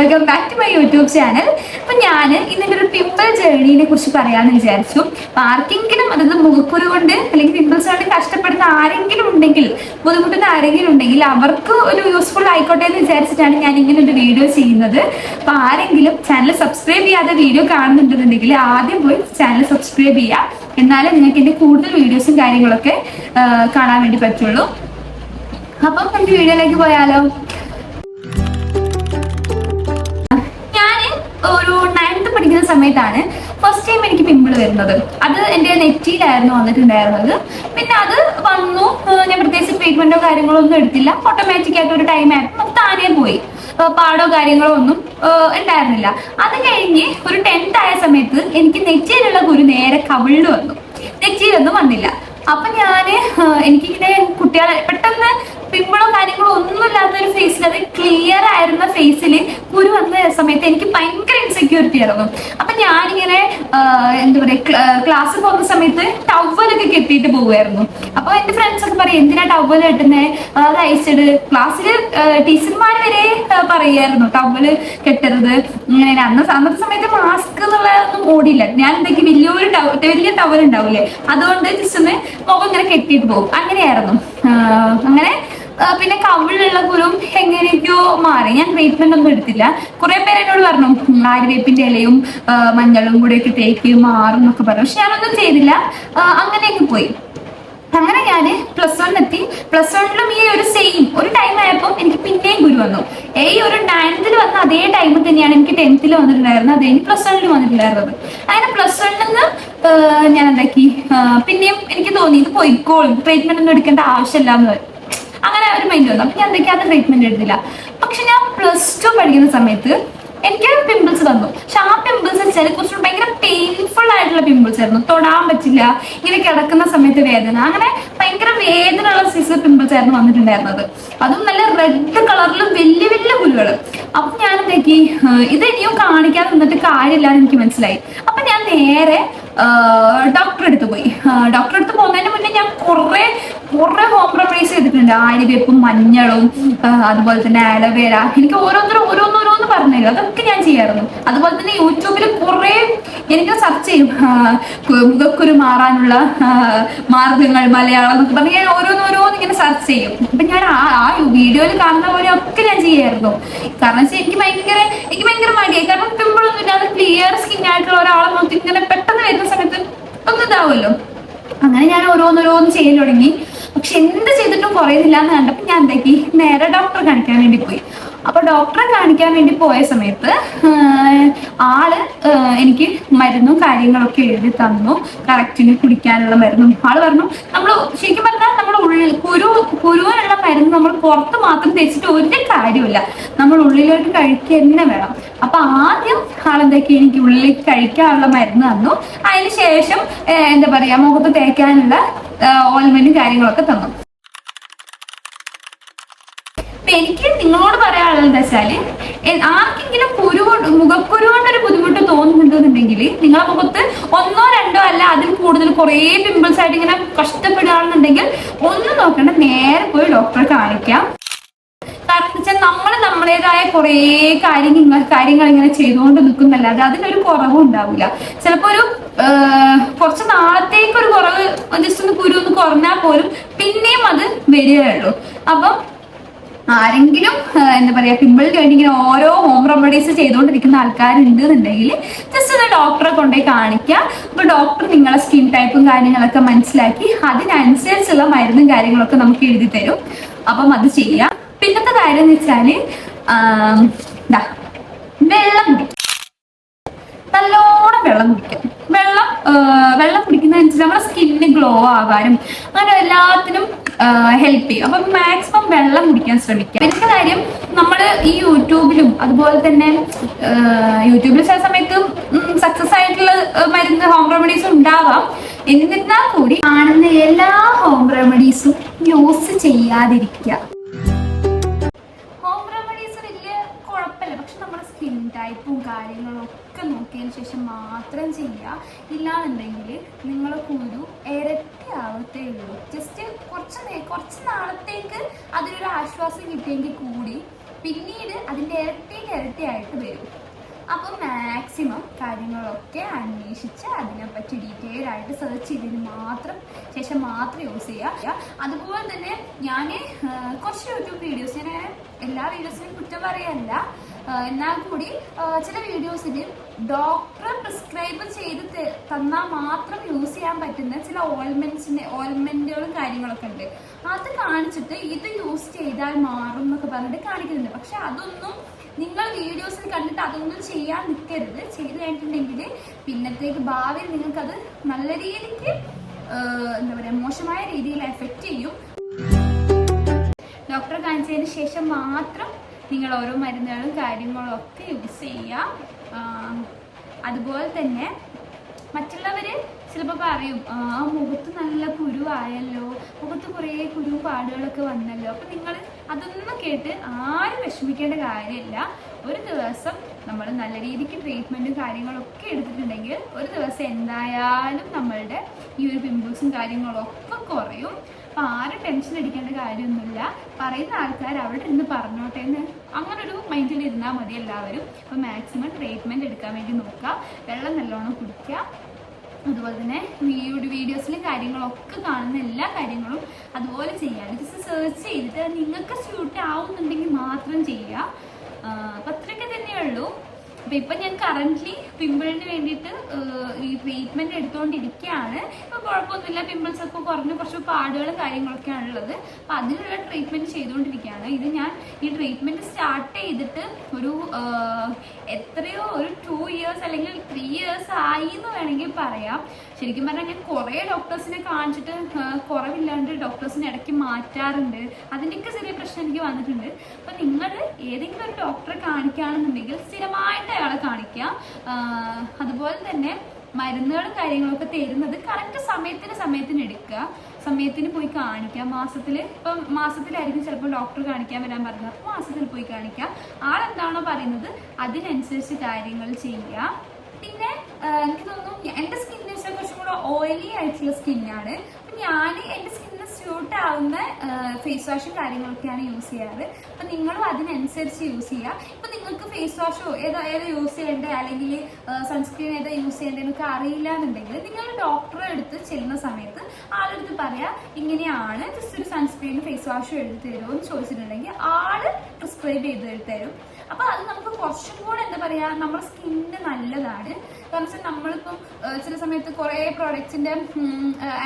Welcome back to my YouTube channel. അപ്പൊ ഞാൻ ഇന്നലെ ഒരു പിമ്പിൾ ജേർണീനെ കുറിച്ച് പറയാമെന്ന് വിചാരിച്ചു. ആർക്കെങ്കിലും അതായത് മുഖക്കുരു കൊണ്ട് അല്ലെങ്കിൽ പിമ്പിൾസ് കൊണ്ട് കഷ്ടപ്പെടുന്ന ആരെങ്കിലും ഉണ്ടെങ്കിൽ ബുദ്ധിമുട്ടുന്ന ആരെങ്കിലും ഉണ്ടെങ്കിൽ അവർക്ക് ഒരു യൂസ്ഫുൾ ആയിക്കോട്ടെ എന്ന് വിചാരിച്ചിട്ടാണ് ഞാൻ ഇങ്ങനെ ഒരു വീഡിയോ ചെയ്യുന്നത്. അപ്പൊ ആരെങ്കിലും ചാനൽ സബ്സ്ക്രൈബ് ചെയ്യാതെ വീഡിയോ കാണുന്നുണ്ടെന്നുണ്ടെങ്കിൽ ആദ്യം പോയി ചാനൽ സബ്സ്ക്രൈബ് ചെയ്യുക എന്നാലേ നിങ്ങൾക്ക് എന്റെ കൂടുതൽ വീഡിയോസും കാര്യങ്ങളൊക്കെ കാണാൻ വേണ്ടി പറ്റുള്ളൂ. അപ്പം നമുക്ക് വീഡിയോയിലേക്ക് പോയാലോ? സമയത്താണ് ഫസ്റ്റ് ടൈം എനിക്ക് പിമ്പിൾ വരുന്നത്. അത് എന്റെ നെറ്റിയിലായിരുന്നു വന്നിട്ടുണ്ടായിരുന്നത്. പിന്നെ അത് വന്നു. ഞാൻ പ്രത്യേകിച്ച് ട്രീറ്റ്മെന്റോ കാര്യങ്ങളോ ഒന്നും എടുത്തില്ല. ഓട്ടോമാറ്റിക് ആയിട്ട് ഒരു ടൈം ആയപ്പോൾ അത് താനേ പോയി. പാടോ കാര്യങ്ങളോ ഒന്നും ഉണ്ടായിരുന്നില്ല. അത് കഴിഞ്ഞ് ഒരു ടെൻത്ത് ആയ സമയത്ത് എനിക്ക് നെറ്റിയിലുള്ള കുരു നേരെ കവിളിൽ വന്നു. നെറ്റിയിലൊന്നും വന്നില്ല. അപ്പൊ ഏഹ് എനിക്കിങ്ങനെ കുട്ടികളെ പെട്ടെന്ന് പിമ്പിളോ കാര്യങ്ങളോ ഒന്നും ഇല്ലാത്ത ഒരു ഫേസിൽ അത് ക്ലിയർ ആയിരുന്ന ഫേസിൽ കുരു വന്ന സമയത്ത് എനിക്ക് ഭയങ്കര ഇൻസെക്യൂരിറ്റി ആയിരുന്നു. അപ്പൊ ഞാനിങ്ങനെ എന്താ പറയാ ക്ലാസ്സിൽ പോകുന്ന സമയത്ത് ടവലൊക്കെ കെട്ടിയിട്ട് പോവുമായിരുന്നു. അപ്പൊ എന്റെ ഫ്രണ്ട്സ് ഒക്കെ പറയും എന്തിനാ ടവൽ കെട്ടുന്നേ? അത് അയച്ചിട്. ക്ലാസ്സിൽ ടീച്ചർമാർ വരെ പറയായിരുന്നു ടവൽ കെട്ടരുത്. ഇങ്ങനെ അന്ന് അന്നത്തെ സമയത്ത് മാസ്ക് എന്നുള്ളതൊന്നും ഓടിയില്ല. ഞാൻ എന്തൊക്കെ വലിയൊരു വലിയ ടവൽ ഉണ്ടാവില്ലേ അതുകൊണ്ട് ജസ്റ്റ് ഒന്ന് മുഖം ഇങ്ങനെ കെട്ടിയിട്ട് പോകും. അങ്ങനെയായിരുന്നു. അങ്ങനെ പിന്നെ കവിളിലുള്ള കുരും എങ്ങനെയൊക്കെയോ മാറി. ഞാൻ ട്രീറ്റ്മെന്റ് ഒന്നും എടുത്തില്ല. കുറെ പേര് എന്നോട് പറഞ്ഞു ആര്യവേപ്പിന്റെ ഇലയും മഞ്ഞളും കൂടെ ഒക്കെ തേക്ക് മാറും എന്നൊക്കെ പറഞ്ഞു. പക്ഷെ ഞാനൊന്നും ചെയ്തില്ല. അങ്ങനെയൊക്കെ പോയി. അങ്ങനെ ഞാൻ പ്ലസ് വൺ എത്തി. പ്ലസ് വണ്ണിലും ഈ ഒരു സെയിം ഒരു ടൈം ആയപ്പോൾ എനിക്ക് പിന്നെയും ഗുരു വന്നു. ഈ ഒരു നയൻത്തിൽ വന്ന അതേ ടൈമിൽ തന്നെയാണ് എനിക്ക് ടെൻത്തിൽ വന്നിട്ടുണ്ടായിരുന്നത്. അതേ പ്ലസ് വണ്ണിൽ വന്നിട്ടുണ്ടായിരുന്നത്. അങ്ങനെ പ്ലസ് വണ്ണിൽ നിന്ന് ഞാൻ എന്താക്കി? പിന്നെയും എനിക്ക് തോന്നി ഇത് പോയിക്കോളും. ട്രീറ്റ്മെന്റ് ഒന്നും എടുക്കേണ്ട ആവശ്യമില്ല എന്ന് ഒരു മൈൻഡ് വന്നു. അപ്പൊ ഞാൻ എന്തൊക്കെയാണ് ട്രീറ്റ്മെന്റ് എടുത്തില്ല. പക്ഷെ ഞാൻ പ്ലസ് ടു പഠിക്കുന്ന സമയത്ത് എനിക്ക് പിമ്പിൾസ് തന്നു. പക്ഷെ ആ പിമ്പിൾസ് വെച്ചാൽ കുറച്ചുകൂടി ഭയങ്കര പെയിൻഫുൾ ആയിട്ടുള്ള പിമ്പിൾസ് ആയിരുന്നു. തൊടാൻ പറ്റില്ല. ഇങ്ങനെ കിടക്കുന്ന സമയത്ത് വേദന. അങ്ങനെ ഭയങ്കര വേദന ഉള്ള സൈസ് പിമ്പിൾസ് ആയിരുന്നു വന്നിട്ടുണ്ടായിരുന്നത്. അതും നല്ല റെഡ് കളറിലും വലിയ വലിയ പുല്ലുകൾ. അപ്പൊ ഞാൻ എന്താക്കി? ഇത് ഇനിയും കാണിക്കാൻ നിന്നിട്ട് കാര്യമില്ലാന്ന് എനിക്ക് മനസ്സിലായി. അപ്പൊ ഞാൻ നേരെ ഡോക്ടറെ അടുത്ത് പോയി. ഡോക്ടറെ അടുത്ത് പോകുന്നതിന് മുന്നേ ഞാൻ കുറെ കുറെ കോംപ്രമൈസ് ചെയ്തിട്ടുണ്ട്. ആര്യവേപ്പും മഞ്ഞളും അതുപോലെ തന്നെ അലവേര എനിക്ക് ഓരോരുത്തരും ഓരോന്നോരോന്ന് പറഞ്ഞു തരും അതൊക്കെ ഞാൻ ചെയ്യാറുണ്ട്. അതുപോലെ തന്നെ യൂട്യൂബിൽ കുറെ എനിക്ക് സെർച്ച് ചെയ്യും. മുഖക്കുരു മാറാനുള്ള മാർഗങ്ങൾ മലയാളം എന്നൊക്കെ പറഞ്ഞ് ഞാൻ ഓരോന്നോരോന്ന് ഇങ്ങനെ സെർച്ച് ചെയ്യും. അപ്പൊ ഞാൻ ആ ആ വീഡിയോയിൽ കാണുന്ന പോലെ ഒക്കെ ഞാൻ ചെയ്യായിരുന്നു കാരണം വെച്ചാൽ എനിക്ക് ഭയങ്കര എനിക്ക് ഭയങ്കര മടിയായി കാരണം പിമ്പിളൊന്നും ഇല്ലാതെ ക്ലിയർ സ്കിൻ ആയിട്ടുള്ള ഒരാളെ നോക്കി ഇങ്ങനെ പെട്ടെന്ന് വരുന്ന സമയത്ത് ഒന്നും ഇതാവുമല്ലോ അങ്ങനെ ഞാൻ ഓരോന്നോരോന്ന് ചെയ്യാൻ തുടങ്ങി. പക്ഷെ എന്ത് ചെയ്തിട്ടും കുറയുന്നില്ല എന്ന് കണ്ടപ്പോൾ ഞാൻ എന്താക്കി നേരെ ഡോക്ടറെ കാണിക്കാൻ വേണ്ടി പോയി. അപ്പൊ ഡോക്ടറെ കാണിക്കാൻ വേണ്ടി പോയ സമയത്ത് ആൾ എനിക്ക് മരുന്നും കാര്യങ്ങളൊക്കെ എഴുതി തന്നു. കറക്റ്റിന് കുടിക്കാനുള്ള മരുന്നും. ആൾ പറഞ്ഞു നമ്മൾ ശരിക്കും പറഞ്ഞാൽ നമ്മൾ ഉള്ളിൽ കുരു കുരുവിനുള്ള മരുന്ന് നമ്മൾ പുറത്ത് മാത്രം തേച്ചിട്ട് ഒരു കാര്യമില്ല നമ്മൾ ഉള്ളിലോട്ട് കഴിക്കുക തന്നെ വേണം. അപ്പൊ ആദ്യം ആളെന്തൊക്കെ എനിക്ക് ഉള്ളിലേക്ക് കഴിക്കാനുള്ള മരുന്ന് തന്നു. അതിന് ശേഷം എന്താ പറയാ മുഖത്ത് തേക്കാനുള്ള ഓയിൽമെന്റും കാര്യങ്ങളൊക്കെ തന്നു. അപ്പൊ എനിക്ക് നിങ്ങളോട് പറയാനുള്ളത് എന്താ വെച്ചാൽ ആർക്കെങ്കിലും കുരു കൊണ്ട് മുഖക്കുരു കൊണ്ടൊരു ബുദ്ധിമുട്ട് തോന്നുന്നുണ്ടെന്നുണ്ടെങ്കിൽ നിങ്ങളെ മുഖത്ത് ഒന്നോ രണ്ടോ അല്ല അതിൽ കൂടുതൽ കുറേ പിമ്പിൾസ് ആയിട്ട് ഇങ്ങനെ കഷ്ടപ്പെടുകയാണെന്നുണ്ടെങ്കിൽ ഒന്നും നോക്കണ്ട നേരെ പോയി ഡോക്ടറെ കാണിക്കാം. നമ്മുടേതായ കുറേ കാര്യങ്ങൾ കാര്യങ്ങൾ ഇങ്ങനെ ചെയ്തുകൊണ്ട് നിൽക്കുന്നല്ലാതെ അതിനൊരു കുറവും ഉണ്ടാവില്ല ചിലപ്പോൾ ഒരു കുറച്ച് നാളത്തേക്ക് ഒരു കുറവ് ജസ്റ്റ് ഒന്ന് കുരു ഒന്ന് കുറഞ്ഞാൽ പോലും പിന്നെയും അത് വരികയുള്ളൂ. അപ്പം ആരെങ്കിലും എന്താ പറയാ പിമ്പിളിന് വേണ്ടി ഇങ്ങനെ ഓരോ ഹോം റെമഡീസ് ചെയ്തുകൊണ്ടിരിക്കുന്ന ആൾക്കാരുണ്ട് എന്നുണ്ടെങ്കിൽ ജസ്റ്റ് ഒന്ന് ഡോക്ടറെ കൊണ്ടുപോയി കാണിക്കുക. അപ്പൊ ഡോക്ടർ നിങ്ങളെ സ്കിൻ ടൈപ്പും കാര്യങ്ങളൊക്കെ മനസ്സിലാക്കി അതിനനുസരിച്ചുള്ള മരുന്നും കാര്യങ്ങളൊക്കെ നമുക്ക് എഴുതി തരും. അപ്പം അത് ചെയ്യാം. പിന്നത്തെ കാര്യം എന്ന് വെച്ചാൽ വെള്ളം കുടിക്കും നല്ലോണം വെള്ളം കുടിക്കും. വെള്ളം വെള്ളം കുടിക്കുന്നതനുസരിച്ച് നമ്മുടെ സ്കിന്നിന് ഗ്ലോ ആകാനും അങ്ങനെ എല്ലാത്തിനും ഹെൽപ്പ് ചെയ്യും. അപ്പം മാക്സിമം വെള്ളം കുടിക്കാൻ ശ്രമിക്കുക പിന്നെ കാര്യം നമ്മൾ ഈ യൂട്യൂബിലും അതുപോലെ തന്നെ യൂട്യൂബിൽ ചില സമയത്ത് സക്സസ് ആയിട്ടുള്ള മരുന്ന് ഹോം റെമഡീസ് ഉണ്ടാവാം. എന്നിരുന്നാൽ കൂടി കാണുന്ന എല്ലാ ഹോം റെമഡീസും യൂസ് ചെയ്യാതിരിക്കുക. ടൈപ്പും കാര്യങ്ങളും ഒക്കെ നോക്കിയതിന് ശേഷം മാത്രം ചെയ്യുക. ഇല്ലാന്നുണ്ടെങ്കിൽ നിങ്ങളെ ഇരട്ടി ആവത്തേ ഉള്ളൂ. ജസ്റ്റ് കുറച്ച് കുറച്ച് നാളത്തേക്ക് അതിനൊരു ആശ്വാസം കിട്ടിയെങ്കിൽ കൂടി പിന്നീട് അതിന്റെ ഇരട്ടി ഇരട്ടിയായിട്ട് വരും. അപ്പോൾ മാക്സിമം കാര്യങ്ങളൊക്കെ അന്വേഷിച്ച് അതിനെപ്പറ്റി ഡീറ്റെയിൽ ആയിട്ട് സെർച്ച് ചെയ്തതിന് മാത്രം ശേഷം മാത്രം യൂസ് ചെയ്യുക. അതുപോലെ തന്നെ ഞാൻ കുറച്ച് യൂട്യൂബ് വീഡിയോസ് ഞാൻ എല്ലാ വീഡിയോസിനും കുറ്റം പറയല്ല. എന്നാൽ കൂടി ചില വീഡിയോസിൽ ഡോക്ടർ പ്രിസ്ക്രൈബ് ചെയ്ത് തന്നാൽ മാത്രം യൂസ് ചെയ്യാൻ പറ്റുന്ന ചില ഓയിൽമെന്റ്സിന്റെ ഓയിൽമെന്റുകളും കാര്യങ്ങളൊക്കെ ഉണ്ട്. അത് കാണിച്ചിട്ട് ഇത് യൂസ് ചെയ്താൽ മാറും എന്നൊക്കെ പറഞ്ഞിട്ട് കാണിക്കുന്നുണ്ട്. പക്ഷെ അതൊന്നും നിങ്ങൾ വീഡിയോസിൽ കണ്ടിട്ട് അതൊന്നും ചെയ്യാൻ നിൽക്കരുത് ചെയ്ത് കഴിഞ്ഞിട്ടുണ്ടെങ്കിൽ പിന്നത്തേക്ക് ഭാവിയിൽ നിങ്ങൾക്കത് നല്ല രീതിക്ക് എന്താ പറയുക മോശമായ രീതിയിൽ എഫക്റ്റ് ചെയ്യും. ഡോക്ടറെ കാണിച്ചതിന് ശേഷം മാത്രം നിങ്ങൾ ഓരോ മരുന്നുകളും കാര്യങ്ങളും ഒക്കെ യൂസ് ചെയ്യാം അതുപോലെ തന്നെ മറ്റുള്ളവർ ചിലപ്പോൾ പറയും ആ മുഖത്ത് നല്ല കുരുവായല്ലോ മുഖത്ത് കുറേ കുരു പാടുകളൊക്കെ വന്നല്ലോ. അപ്പം നിങ്ങൾ അതൊന്നും കേട്ട് ആരും വിഷമിക്കേണ്ട കാര്യമില്ല. ഒരു ദിവസം നമ്മൾ നല്ല രീതിക്ക് ട്രീറ്റ്മെന്റും കാര്യങ്ങളൊക്കെ എടുത്തിട്ടുണ്ടെങ്കിൽ ഒരു ദിവസം എന്തായാലും നമ്മളുടെ ഈ ഒരു പിമ്പിൾസും കാര്യങ്ങളൊക്കെ കുറയും. അപ്പം ആരും ടെൻഷൻ അടിക്കേണ്ട കാര്യമൊന്നുമില്ല. പറയുന്ന ആൾക്കാർ അവിടെ ഇരുന്ന് പറഞ്ഞോട്ടെ എന്ന് അങ്ങനെ ഒരു മൈൻഡിൽ ഇരുന്നാൽ മതി എല്ലാവരും. അപ്പൊ മാക്സിമം ട്രീറ്റ്മെന്റ് എടുക്കാൻ വേണ്ടി നോക്കുക. വെള്ളം നല്ലോണം കുടിക്കുക. അതുപോലെ തന്നെ വീഡിയോ വീഡിയോസിലും കാര്യങ്ങളൊക്കെ കാണുന്ന എല്ലാ കാര്യങ്ങളും അതുപോലെ ചെയ്യാൻ ജസ്റ്റ് സെർച്ച് ചെയ്തിട്ട് നിങ്ങൾക്ക് സ്യൂട്ട് ആവുന്നുണ്ടെങ്കിൽ മാത്രം ചെയ്യുക. അപ്പം അത്രയൊക്കെ തന്നെയുള്ളൂ അപ്പൊ ഇപ്പൊ ഞാൻ കറന്റ്ലി പിമ്പിളിന് വേണ്ടിയിട്ട് ഈ ട്രീറ്റ്മെന്റ് എടുത്തുകൊണ്ടിരിക്കുകയാണ് ഇപ്പൊ കുഴപ്പമൊന്നുമില്ല. പിമ്പിൾസ് ഒക്കെ കുറഞ്ഞ് കുറച്ച് പാടുകളും കാര്യങ്ങളൊക്കെയാണ് ഉള്ളത്. അപ്പൊ അതിനുള്ള ട്രീറ്റ്മെന്റ് ചെയ്തുകൊണ്ടിരിക്കുകയാണ് ഇത് ഞാൻ ഈ ട്രീറ്റ്മെന്റ് സ്റ്റാർട്ട് ചെയ്തിട്ട് ഒരു എത്രയോ ഒരു ടു ഇയേഴ്സ് അല്ലെങ്കിൽ ത്രീ ഇയേഴ്സ് ആയി എന്ന് വേണമെങ്കിൽ പറയാം. ശരിക്കും പറഞ്ഞാൽ ഞാൻ കുറേ ഡോക്ടേഴ്സിനെ കാണിച്ചിട്ട് കുറവില്ലാണ്ട് ഡോക്ടേഴ്സിനെ ഇടയ്ക്ക് മാറ്റാറുണ്ട്. അതിന്റെയൊക്കെ ചെറിയ പ്രശ്നം എനിക്ക് വന്നിട്ടുണ്ട്. അപ്പം നിങ്ങൾ ഏതെങ്കിലും ഒരു ഡോക്ടറെ കാണിക്കുകയാണെന്നുണ്ടെങ്കിൽ സ്ഥിരമായിട്ട് അയാളെ കാണിക്കുക. ആ, അതുപോലെ തന്നെ മരുന്നുകളും കാര്യങ്ങളൊക്കെ തരുന്നത് കറക്റ്റ് സമയത്തിന് സമയത്തിന് എടുക്കുക. സമയത്തിന് പോയി കാണിക്കുക. മാസത്തിൽ ഇപ്പം മാസത്തിലായിരിക്കും ചിലപ്പോൾ ഡോക്ടർ കാണിക്കാൻ വരാൻ പറഞ്ഞത്. അപ്പോൾ മാസത്തിൽ പോയി കാണിക്കുക. ആളെന്താണോ പറയുന്നത് അതിനനുസരിച്ച് കാര്യങ്ങൾ ചെയ്യുക. പിന്നെ എനിക്ക് തോന്നുന്നു എന്റെ സ്കിൻ കൂടെ ഓയിലി ആയിട്ടുള്ള സ്കിന്നാണ് അപ്പൊ ഞാൻ എന്റെ സ്കിന്നിന് സ്യൂട്ട് ആവുന്ന ഫേസ് വാഷും കാര്യങ്ങളൊക്കെയാണ് യൂസ് ചെയ്യാറ്. അപ്പൊ നിങ്ങളും അതിനനുസരിച്ച് യൂസ് ചെയ്യുക ഇപ്പൊ നിങ്ങൾക്ക് ഫേസ് വാഷോ ഏതാ ഏതാ യൂസ് ചെയ്യേണ്ടത് അല്ലെങ്കിൽ സൺസ്ക്രീൻ ഏതാ യൂസ് ചെയ്യേണ്ടതെന്നൊക്കെ അറിയില്ല എന്നുണ്ടെങ്കിൽ നിങ്ങൾ ഡോക്ടറെ അടുത്ത് ചെല്ലുന്ന സമയത്ത് ആളെടുത്ത് പറയാ ഇങ്ങനെയാണ് ജസ്റ്റ് ഒരു സൺസ്ക്രീൻ ഫേസ് വാഷും എടുത്ത് തരുമോ എന്ന് ചോദിച്ചിട്ടുണ്ടെങ്കിൽ ആൾ പ്രിസ്ക്രൈബ് ചെയ്ത് തരും. അപ്പൊ അത് നമുക്ക് കുറച്ചും കൂടെ എന്താ പറയാ നമ്മുടെ സ്കിന്നിന് നല്ലതാണ്. കാരണം വെച്ചാൽ നമ്മളിപ്പം ചില സമയത്ത് കുറെ പ്രോഡക്ട്സിന്റെ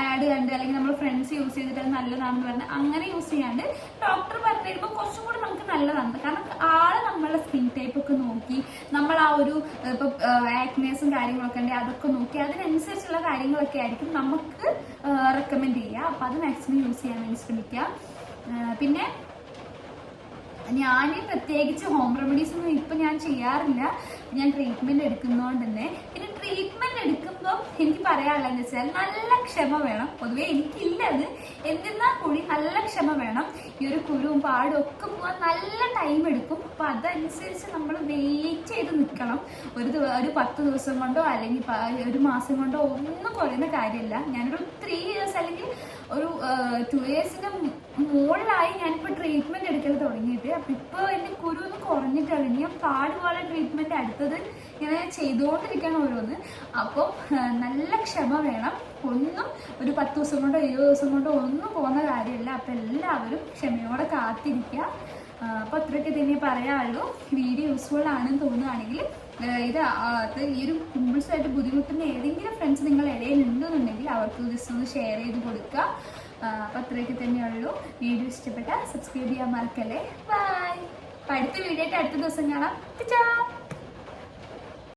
ആഡ് കണ്ട് അല്ലെങ്കിൽ നമ്മൾ ഫ്രണ്ട്സ് യൂസ് ചെയ്തിട്ട് നല്ലതാണെന്ന് പറഞ്ഞ് അങ്ങനെ യൂസ് ചെയ്യാണ്ട് ഡോക്ടർ പറഞ്ഞു തരുമ്പോൾ കുറച്ചും കൂടെ നമുക്ക് നല്ലതാണ് കാരണം ആൾ നമ്മളുടെ സ്കിൻ ടൈപ്പ് ഒക്കെ നോക്കി നമ്മൾ ആ ഒരു ഇപ്പൊ ആക്നേസും കാര്യങ്ങളൊക്കെ ഉണ്ട് അതൊക്കെ നോക്കി അതിനനുസരിച്ചുള്ള കാര്യങ്ങളൊക്കെ ആയിരിക്കും നമുക്ക് റെക്കമെൻഡ് ചെയ്യുക അപ്പൊ അത് മാക്സിമം യൂസ് ചെയ്യാൻ വേണ്ടി ശ്രമിക്കുക. പിന്നെ ഞാൻ പ്രത്യേകിച്ച് ഹോം റെമഡീസ് ഒന്നും ഇപ്പൊ ഞാൻ ചെയ്യാറില്ല. ഞാൻ ട്രീറ്റ്മെന്റ് എടുക്കുന്നതുകൊണ്ട് തന്നെ. പിന്നെ ട്രീറ്റ്മെന്റ് എടുക്കുമ്പോൾ എനിക്ക് പറയാനുള്ളതെന്ന് വെച്ചാൽ നല്ല ക്ഷമ വേണം. പൊതുവേ എനിക്കില്ല അത്. എന്നിരുന്നാൽ കൂടി നല്ല ക്ഷമ വേണം. ഈ ഒരു കുരുവും പാടും ഒക്കെ പോകാൻ നല്ല ടൈം എടുക്കും. അപ്പൊ അതനുസരിച്ച് നമ്മൾ വെയിറ്റ് ചെയ്ത് നിൽക്കണം. ഒരു ഒരു പത്ത് ദിവസം കൊണ്ടോ അല്ലെങ്കിൽ ഒരു മാസം കൊണ്ടോ ഒന്നും കുറയുന്ന കാര്യമില്ല. ഞാനൊരു ത്രീ ഇയേഴ്സ് അല്ലെങ്കിൽ ഒരു ടു ഇയേഴ്സിന്റെ മുകളിലായി ഞാനിപ്പോ ട്രീറ്റ്മെന്റ് എടുക്കൽ തുടങ്ങിയിട്ട്. അപ്പൊ ഇപ്പൊ എന്റെ കുരു ഒന്ന് കുറഞ്ഞിട്ടാണ് ഇനി ഞാൻ പാട് പോലെ ട്രീറ്റ്മെന്റ് അടുത്തത്. ഇങ്ങനെ ചെയ്തുകൊണ്ടിരിക്കണം ഓരോന്ന്. അപ്പോൾ നല്ല ക്ഷമ വേണം. ഒന്നും ഒരു പത്ത് ദിവസം കൊണ്ടോ ഇരുപത് ദിവസം കൊണ്ടോ ഒന്നും പോകുന്ന കാര്യമില്ല. അപ്പൊ എല്ലാവരും ക്ഷമയോടെ കാത്തിരിക്കുക. അപ്പൊ അത്രയ്ക്ക് തന്നെ പറയാനുള്ളൂ. വീഡിയോ യൂസ്ഫുൾ ആണെന്ന് തോന്നുകയാണെങ്കിൽ ഇത് അത് ഈ ഒരു കുമ്പിൾസായിട്ട് ബുദ്ധിമുട്ടുന്ന ഏതെങ്കിലും ഫ്രണ്ട്സ് നിങ്ങളുടെ ഇടയിൽ ഉണ്ടെന്നുണ്ടെങ്കിൽ അവർക്ക് ജസ്റ്റ് ഒന്ന് ഷെയർ ചെയ്ത് കൊടുക്കുക. ആ, അപ്പൊ അത്രയൊക്കെ തന്നെയുള്ളൂ. വീഡിയോ ഇഷ്ടപ്പെട്ട സബ്സ്ക്രൈബ് ചെയ്യാൻ മറക്കല്ലേ? ബൈ അടുത്ത വീഡിയോ ആയിട്ട് അടുത്ത ദിവസം കാണാം. ചാ